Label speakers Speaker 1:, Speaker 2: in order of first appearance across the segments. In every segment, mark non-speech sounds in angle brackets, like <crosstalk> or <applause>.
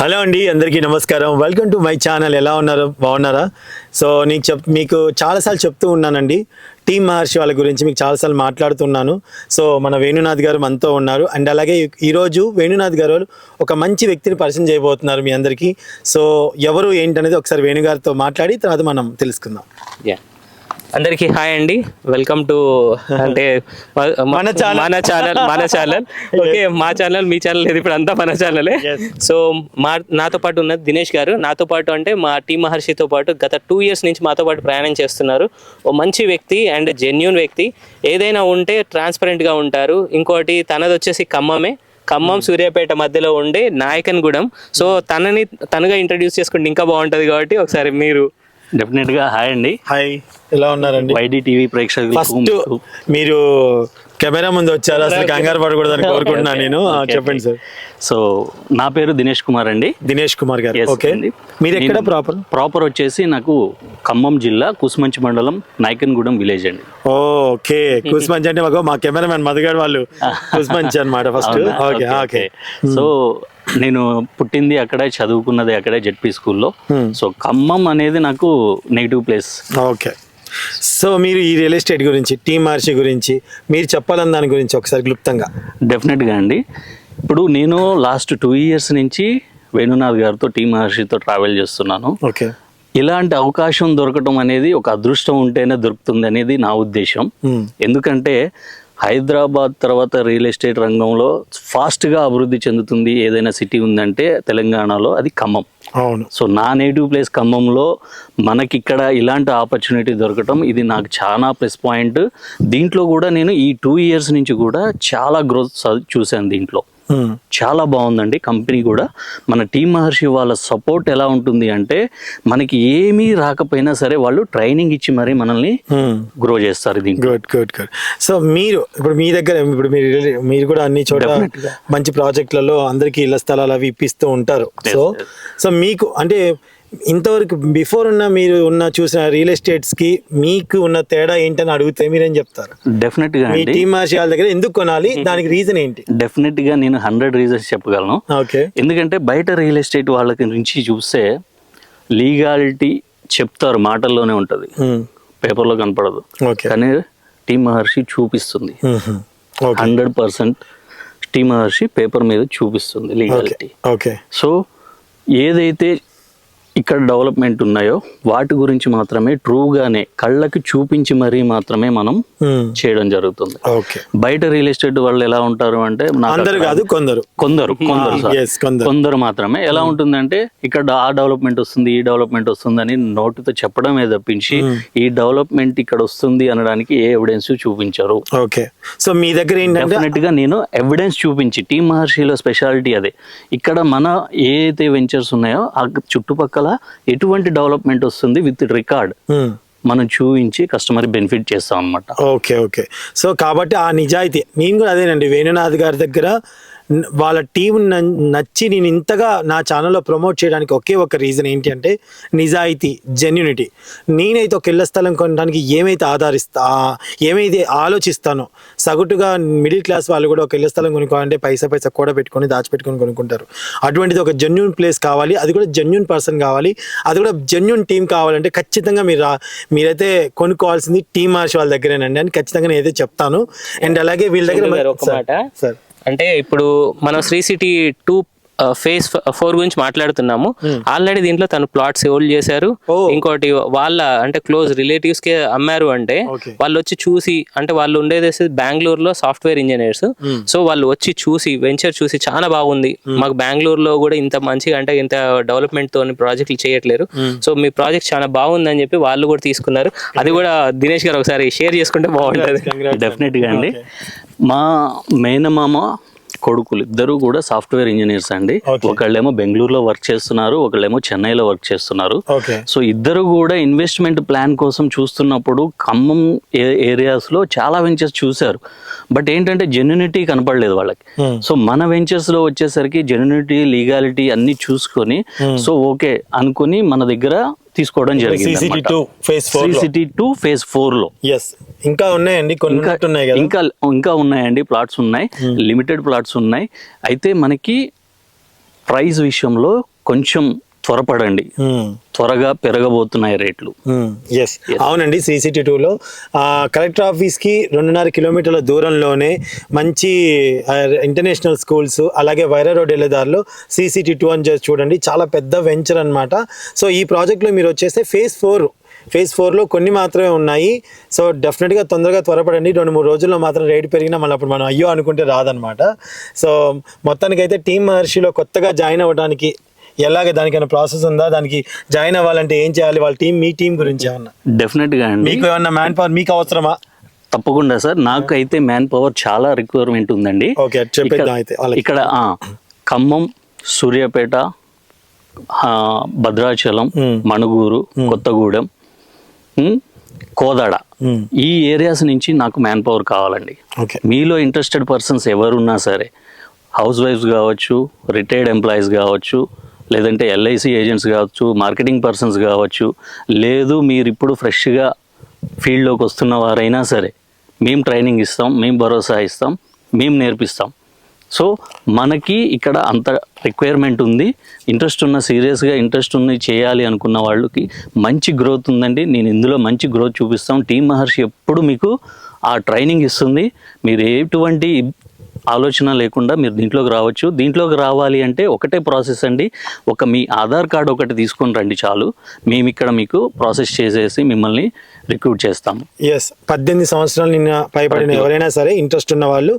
Speaker 1: Hello అండి అందరికీ నమస్కారం. వెల్కమ్ టు మై ఛానల్ ఎలా ఉన్నారు? బాగున్నారా? సో నీకు చెప్ మీకు చాలాసార్లు చెప్తూ ఉన్నానండి. టీమ్ మహర్షి వాళ్ళ గురించి మీకు చాలాసార్లు మాట్లాడుతున్నాను. సో మన వేణునాథ్ గారు మనతో ఉన్నారు. అండ్ అలాగే ఈరోజు వేణునాథ్ గారు ఒక మంచి వ్యక్తిని పరిచయం చేయబోతున్నారు మీ అందరికీ. సో ఎవరు ఏంటనేది ఒకసారి వేణుగారితో మాట్లాడి తర్వాత మనం తెలుసుకుందాం.
Speaker 2: యా అందరికి హాయ్ అండి. వెల్కమ్ టు అంటే
Speaker 1: మన channel.
Speaker 2: మన ఛానల్ మన ఛానల్ ఓకే <laughs> మా ఛానల్ మీ ఛానల్ లేదు ఇప్పుడు అంతా మన ఛానలే. సో మా నాతో పాటు ఉన్నది దినేష్ గారు. నాతో పాటు అంటే మా టీం మహర్షితో పాటు గత టూ ఇయర్స్ నుంచి మాతో పాటు ప్రయాణం చేస్తున్నారు. ఓ మంచి వ్యక్తి అండ్ జెన్యున్ వ్యక్తి. ఏదైనా ఉంటే ట్రాన్స్పరెంట్గా ఉంటారు. ఇంకోటి తనది వచ్చేసి ఖమ్మమే. ఖమ్మం సూర్యాపేట మధ్యలో ఉండే నాయకన్గూడెం. సో తనని తనగా ఇంట్రడ్యూస్ చేసుకుంటే ఇంకా బాగుంటుంది కాబట్టి ఒకసారి మీరు
Speaker 3: డెఫినెట్గా హాయ్ అండి.
Speaker 1: హాయ్ ఎలా ఉన్నారండి?
Speaker 3: వైడి టీవీ
Speaker 1: ఫస్ట్
Speaker 3: మీకు
Speaker 1: మీరు కెమెరా ముందు వచ్చారు? అసలు కంగారు పడకూడదని కోరుకుంటున్నాను నేను. చెప్పండి సార్.
Speaker 3: సో నా పేరు దినేష్ కుమార్ అండి.
Speaker 1: దినేష్ కుమార్ గారు.
Speaker 3: Yes
Speaker 1: okay.
Speaker 3: అండి.
Speaker 1: మీరు ఎక్కడ
Speaker 3: నేను-
Speaker 1: ప్రాపర్
Speaker 3: ప్రాపర్ వచ్చేసి నాకు ఖమ్మం జిల్లా కుసుమంచి మండలం నాయకన్గూడెం విలేజ్ అండి.
Speaker 1: ఓకే. కుస్మంచ్ అంటే మాకు మా కెమెరామెన్ మధుగాడు వాళ్ళు కుస్మంచ్ అనమాట <laughs> ఫస్ట్.
Speaker 3: అవునా?
Speaker 1: Okay
Speaker 3: Okay,
Speaker 1: okay.
Speaker 3: okay. So నేను పుట్టింది అక్కడే చదువుకున్నది అక్కడే జెడ్పీ స్కూల్లో. సో ఖమ్మం అనేది నాకు నెగిటివ్ ప్లేస్
Speaker 1: ఓకే. సో మీరు ఈ రియల్ ఎస్టేట్ గురించి టీమ్ మార్చి గురించి మీరు చెప్పాలని దాని గురించి ఒకసారి క్లుప్తంగా.
Speaker 3: డెఫినెట్గా అండి. ఇప్పుడు నేను లాస్ట్ టూ ఇయర్స్ నుంచి వేణునాథ్ గారితో టీ మహర్షితో ట్రావెల్ చేస్తున్నాను.
Speaker 1: ఓకే.
Speaker 3: ఇలాంటి అవకాశం దొరకటం అనేది ఒక అదృష్టం ఉంటేనే దొరుకుతుంది అనేది నా ఉద్దేశం. ఎందుకంటే హైదరాబాద్ తర్వాత రియల్ ఎస్టేట్ రంగంలో ఫాస్ట్గా అభివృద్ధి చెందుతుంది ఏదైనా సిటీ ఉందంటే తెలంగాణలో అది ఖమ్మం.
Speaker 1: అవును.
Speaker 3: సో నా నేటివ్ ప్లేస్ ఖమ్మంలో మనకి ఇక్కడ ఇలాంటి ఆపర్చునిటీ దొరకటం ఇది నాకు చాలా ప్లస్ పాయింట్ దీంట్లో కూడా నేను ఈ టూ ఇయర్స్ నుంచి కూడా చాలా గ్రోత్ చూశాను దీంట్లో. చాలా బాగుందండి కంపెనీ కూడా. మన టీం మహర్షి వాళ్ళ సపోర్ట్ ఎలా ఉంటుంది అంటే మనకి ఏమీ రాకపోయినా సరే వాళ్ళు ట్రైనింగ్ ఇచ్చి మరీ మనల్ని. గ్రో చేస్తారు దీంట్లో.
Speaker 1: Good good good. సో మీరు ఇప్పుడు మీ దగ్గర ఇప్పుడు మీరు మీరు కూడా అన్ని చోట
Speaker 3: Definitely.
Speaker 1: మంచి ప్రాజెక్టులలో అందరికీ ఇళ్ళ స్థలాలు అవి ఇప్పిస్తూ ఉంటారు. సో సో మీకు అంటే ఇంతవరకు బిఫోర్ ఉన్న మీరు ఉన్న చూసిన రియల్ ఎస్టేట్స్కి మీకు ఉన్న తేడా ఏంటని అడిగితే మీరేం చెప్తారు?
Speaker 3: డెఫినెట్గా
Speaker 1: మీ
Speaker 3: అండి.
Speaker 1: టీమ్ మార్షి వాళ్ళ దగ్గర ఎందుకు కొనాలి? దానికి రీజన్ ఏంటి?
Speaker 3: డెఫినెట్గా నేను హండ్రెడ్ రీజన్స్ చెప్పగలను.
Speaker 1: ఓకే
Speaker 3: ఎందుకంటే బయట రియల్ ఎస్టేట్ వాళ్ళకి నుంచి చూస్తే లీగాలిటీ చెప్తారు మాటల్లోనే ఉంటుంది. పేపర్లో కనపడదు.
Speaker 1: ఓకే
Speaker 3: కానీ టీ మహర్షి చూపిస్తుంది. Hundred percent T Maharshi paper మీద చూపిస్తుంది లీగాలిటీ
Speaker 1: ఓకే
Speaker 3: సో ఏదైతే ఇక్కడ డెవలప్మెంట్ ఉన్నాయో వాటి గురించి మాత్రమే ట్రూగానే కళ్ళకి చూపించి మరీ మాత్రమే మనం చేయడం జరుగుతుంది.
Speaker 1: ఓకే.
Speaker 3: బయట రియల్ ఎస్టేట్ వాళ్ళు ఎలా ఉంటారు అంటే
Speaker 1: కాదు కొందరు.
Speaker 3: కొందరు కొందరు సార్.
Speaker 1: yes, కొందరు.
Speaker 3: కొందరు మాత్రమే. ఎలా ఉంటుందంటే ఇక్కడ ఆ డెవలప్మెంట్ వస్తుంది ఈ డెవలప్మెంట్ వస్తుందని నోటితో చెప్పడమే తప్పించి ఈ డెవలప్మెంట్ ఇక్కడ వస్తుంది అనడానికి ఏ ఎవిడెన్స్ చూపించారు.
Speaker 1: ఓకే. సో మీ దగ్గర ఏంటంటే
Speaker 3: గా నేను ఎవిడెన్స్ చూపించి టీమ్ మహర్షిలో స్పెషాలిటీ అదే. ఇక్కడ మన ఏ అయితే వెంచర్స్ ఉన్నాయో ఆ చుట్టుపక్కల ఎటువంటి డెవలప్మెంట్ వస్తుంది విత్ రికార్డ్. మనం చూపించి కస్టమర్ బెనిఫిట్ చేస్తాం అనమాట
Speaker 1: ఓకే ఓకే సో కాబట్టి ఆ నిజాయితీ నేను కూడా అదేనండి వేణునాథ్ గారి దగ్గర వాళ్ళ టీం నచ్చి నేను ఇంతగా నా ఛానల్లో ప్రమోట్ చేయడానికి ఒకే ఒక రీజన్ ఏంటి అంటే నిజాయితీ జెన్యునిటీ నేనైతే ఒక ఇళ్ళ స్థలం కొనడానికి ఏమైతే ఆధారిస్తా ఏమైతే ఆలోచిస్తానో సగటుగా మిడిల్ క్లాస్ వాళ్ళు కూడా ఒక ఇళ్ళ స్థలం కొనుక్కోవాలంటే పైసా పైసా కూడా పెట్టుకొని దాచిపెట్టుకొని కొనుక్కుంటారు. అటువంటిది ఒక జెన్యున్ ప్లేస్ కావాలి అది కూడా జెన్యున్ పర్సన్ కావాలి అది కూడా జెన్యున్ టీం కావాలంటే ఖచ్చితంగా మీరు మీరైతే కొనుక్కోవాల్సింది టీం మార్చి వాళ్ళ దగ్గరేనండి అని ఖచ్చితంగా నేనైతే చెప్తాను. అండ్ అలాగే వీళ్ళ
Speaker 2: గారు
Speaker 1: దగ్గర
Speaker 2: ఒక మాట.
Speaker 1: సార్.
Speaker 2: అంటే ఇప్పుడు మనం Sri City two phase four గురించి మాట్లాడుతున్నాము. ఆల్రెడీ దీంట్లో తను ప్లాట్స్ హోల్డ్ చేశారు. ఇంకోటి వాళ్ళ అంటే క్లోజ్ రిలేటివ్స్కి అమ్మారు అంటే. వాళ్ళు వచ్చి చూసి అంటే వాళ్ళు ఉండేది బెంగళూరులో సాఫ్ట్వేర్ ఇంజనీర్స్. సో వాళ్ళు వచ్చి చూసి వెంచర్ చూసి చాలా బాగుంది. మాకు బెంగళూరులో కూడా ఇంత మంచిగా అంటే ఇంత డెవలప్మెంట్ తోని ప్రాజెక్టులు చేయట్లేరు. సో మీ ప్రాజెక్ట్ చాలా బాగుందని చెప్పి వాళ్ళు కూడా తీసుకున్నారు. అది కూడా దినేష్ గారు ఒకసారి షేర్ చేసుకుంటే బాగుంటది.
Speaker 3: డెఫినెట్గా అండి. మా మేనమామ కొడుకులు. ఇద్దరు కూడా సాఫ్ట్వేర్ ఇంజనీర్స్ అండి. ఒకళ్ళేమో బెంగళూరులో వర్క్ చేస్తున్నారు ఒకళ్ళేమో చెన్నైలో వర్క్ చేస్తున్నారు. సో ఇద్దరు కూడా ఇన్వెస్ట్మెంట్ ప్లాన్ కోసం చూస్తున్నప్పుడు ఖమ్మం ఏరియాస్లో చాలా వెంచర్స్ చూశారు. బట్ ఏంటంటే జెన్యునిటీ కనపడలేదు వాళ్ళకి.
Speaker 1: Hmm.
Speaker 3: సో మన వెంచర్స్లో వచ్చేసరికి జెన్యునిటీ లీగాలిటీ అన్ని చూసుకొని సో ఓకే అనుకుని మన దగ్గర తీసుకోవడం జరిగింది
Speaker 1: టూ
Speaker 3: సిసిటీ ఫేజ్
Speaker 1: ఫోర్లో. ఇంకా ఉన్నాయండి
Speaker 3: ఇంకా ఇంకా ఇంకా ఉన్నాయండి ప్లాట్స్ ఉన్నాయి. లిమిటెడ్ ప్లాట్స్ ఉన్నాయి. అయితే మనకి ప్రైస్ విషయంలో కొంచెం త్వరపడండి. త్వరగా పెరగబోతున్నాయి రేట్లు.
Speaker 1: ఎస్ అవునండి సిసిటీ టూలో కలెక్టర్ ఆఫీస్కి రెండున్నర కిలోమీటర్ల దూరంలోనే మంచి ఇంటర్నేషనల్ స్కూల్స్ అలాగే వైరా రోడ్ వెళ్ళేదారిలో సిసిటీ టూ అని చేసి చూడండి. చాలా పెద్ద వెంచర్ అన్నమాట. సో ఈ ప్రాజెక్ట్లో మీరు వచ్చేస్తే ఫేజ్ ఫోర్. ఫేజ్ ఫోర్లో కొన్ని మాత్రమే ఉన్నాయి. సో డెఫినెట్గా తొందరగా త్వరపడండి. రెండు మూడు రోజుల్లో మాత్రం రేటు పెరిగినా మళ్ళీ అప్పుడు మనం అయ్యో అనుకుంటే రాదనమాట సో మొత్తానికైతే టీమ్ మహర్షిలో కొత్తగా జాయిన్ అవ్వడానికి ఎలాగ దానికైనా ప్రాసెస్ ఉందా? దానికి జాయిన్ అవ్వాలంటే ఏం చేయాలి? వాళ్ళ టీం మీ టీం గురించి ఏమన్నా?
Speaker 3: డెఫినెట్గా అండి.
Speaker 1: మీకు ఏమన్నా మ్యాన్ పవర్ మీకు అవసరమా?
Speaker 3: తప్పకుండా సార్. నాకు అయితే మ్యాన్ పవర్ చాలా రిక్వైర్మెంట్ ఉందండి.
Speaker 1: ఓకే చెప్పేద్దాం అయితే వాళ్ళకి.
Speaker 3: ఇక్కడ ఆ, ఖమ్మం సూర్యాపేట ఆ, భద్రాచలం. మణుగూరు కొత్తగూడెం కోదాడ. ఈ ఏరియాస్ నుంచి నాకు మ్యాన్ పవర్ కావాలండి.
Speaker 1: ఓకే.
Speaker 3: మీలో ఇంట్రెస్టెడ్ పర్సన్స్ ఎవరున్నా సరే హౌస్ వైఫ్స్ కావచ్చు రిటైర్డ్ ఎంప్లాయీస్ కావచ్చు లేదంటే ఎల్ఐసి ఏజెంట్స్ కావచ్చు మార్కెటింగ్ పర్సన్స్ కావచ్చు లేదు మీరు ఇప్పుడు ఫ్రెష్గా ఫీల్డ్లోకి వస్తున్న వారైనా సరే మేము ట్రైనింగ్ ఇస్తాం మేము భరోసా ఇస్తాం మేము నేర్పిస్తాం. సో మనకి ఇక్కడ అంత రిక్వైర్మెంట్ ఉంది ఇంట్రెస్ట్ ఉన్న సీరియస్గా ఇంట్రెస్ట్ ఉంది చేయాలి అనుకున్న వాళ్ళకి మంచి గ్రోత్ ఉందండి. నేను ఇందులో మంచి గ్రోత్ చూపిస్తాం. టీం మహర్షి ఎప్పుడు మీకు ఆ ట్రైనింగ్ ఇస్తుంది. మీరు ఎటువంటి ఆలోచన లేకుండా మీరు దీంట్లోకి రావచ్చు. దీంట్లోకి రావాలి అంటే ఒకటే ప్రాసెస్ అండి. ఒక మీ ఆధార్ కార్డు ఒకటి తీసుకొని రండి చాలు. మేము ఇక్కడ మీకు ప్రాసెస్ చేసేసి మిమ్మల్ని రిక్రూట్ చేస్తాము
Speaker 1: ఎస్ పద్దెనిమిది సంవత్సరాలు నిన్న పైబడిన ఎవరైనా సరే ఇంట్రెస్ట్ ఉన్న వాళ్ళు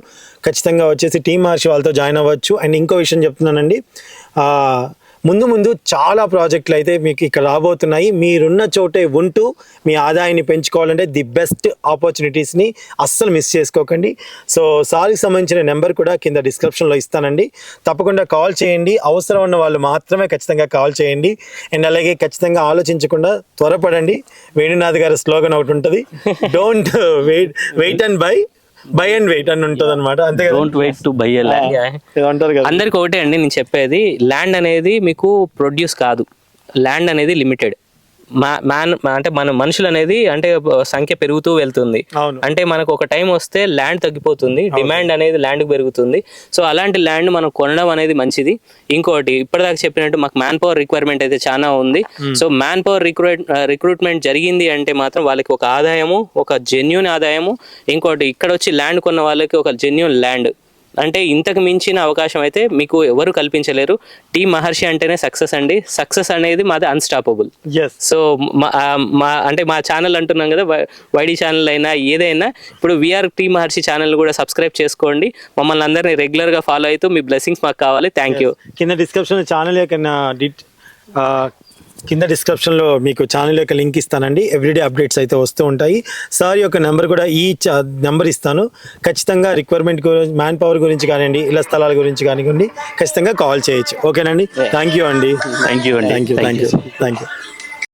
Speaker 1: ఖచ్చితంగా వచ్చేసి టీమ్ మహర్షి వాళ్ళతో జాయిన్ అవ్వచ్చు. అండ్ ఇంకో విషయం చెప్తున్నానండి. ముందు ముందు చాలా ప్రాజెక్టులు అయితే మీకు ఇక్కడ రాబోతున్నాయి. మీరున్న చోటే ఉంటూ మీ ఆదాయాన్ని పెంచుకోవాలంటే ది బెస్ట్ ఆపర్చునిటీస్ని అస్సలు మిస్ చేసుకోకండి. సో సార్కి సంబంధించిన నెంబర్ కూడా కింద డిస్క్రిప్షన్లో ఇస్తానండి. తప్పకుండా కాల్ చేయండి. అవసరం ఉన్న వాళ్ళు మాత్రమే ఖచ్చితంగా కాల్ చేయండి. అండ్ అలాగే ఖచ్చితంగా ఆలోచించకుండా త్వరపడండి. వేణునాథ్ గారి స్లోగన్ ఒకటి ఉంటుంది. Don't wait wait and buy buy and wait అని ఉంటుంది అనమాట అంతే కదా?
Speaker 3: డోంట్ వెయిట్ టు బై
Speaker 1: అంటారు కదా.
Speaker 2: అందరికి ఒకటే అండి నేను చెప్పేది. ల్యాండ్ అనేది మీకు ప్రొడ్యూస్ కాదు. ల్యాండ్ అనేది లిమిటెడ్ మ్యాన్ అంటే మన మనుషులు అనేది అంటే సంఖ్య పెరుగుతూ వెళ్తుంది. అంటే మనకు ఒక టైం వస్తే ల్యాండ్ తగ్గిపోతుంది డిమాండ్ అనేది ల్యాండ్ పెరుగుతుంది. సో అలాంటి ల్యాండ్ మనం కొనడం అనేది మంచిది. ఇంకోటి ఇప్పటిదాకా చెప్పినట్టు మాకు మ్యాన్ పవర్ రిక్వైర్మెంట్ అయితే చాలా ఉంది. So man power recruit recruitment జరిగింది అంటే మాత్రం వాళ్ళకి ఒక ఆదాయము ఒక జెన్యున్ ఆదాయము. ఇంకోటి ఇక్కడ వచ్చి ల్యాండ్ కొన్న వాళ్ళకి ఒక జెన్యున్ ల్యాండ్. అంటే ఇంతకు మించిన అవకాశం అయితే మీకు ఎవరు కల్పించలేరు. టీ మహర్షి అంటేనే సక్సెస్ అండి. సక్సెస్ అనేది మాది అన్స్టాపబుల్ సో మా అంటే మా ఛానల్ అంటున్నాం కదా వైడి ఛానల్ అయినా ఏదైనా ఇప్పుడు విఆర్ టీ మహర్షి ఛానల్ కూడా సబ్స్క్రైబ్ చేసుకోండి. మమ్మల్ని అందరినీ రెగ్యులర్గా ఫాలో అవుతూ మీ బ్లెస్సింగ్స్ మాకు కావాలి. థ్యాంక్ యూ
Speaker 1: కింద డిస్క్రిప్షన్ ఛానల్ యొక్క కింద డిస్క్రిప్షన్లో మీకు ఛానల్ యొక్క లింక్ ఇస్తానండి. ఎవ్రీడే అప్డేట్స్ అయితే వస్తూ ఉంటాయి. సార్ యొక్క నెంబర్ కూడా ఈ నెంబర్ ఇస్తాను. ఖచ్చితంగా రిక్వైర్మెంట్ గురించి మ్యాన్ పవర్ గురించి కానివ్వండి ఇళ్ళ స్థలాల గురించి కానివ్వండి ఖచ్చితంగా కాల్ చేయొచ్చు. ఓకేనండి థ్యాంక్ యూ అండి.
Speaker 3: థ్యాంక్ యూ అండి.
Speaker 1: Thank you thank you thank you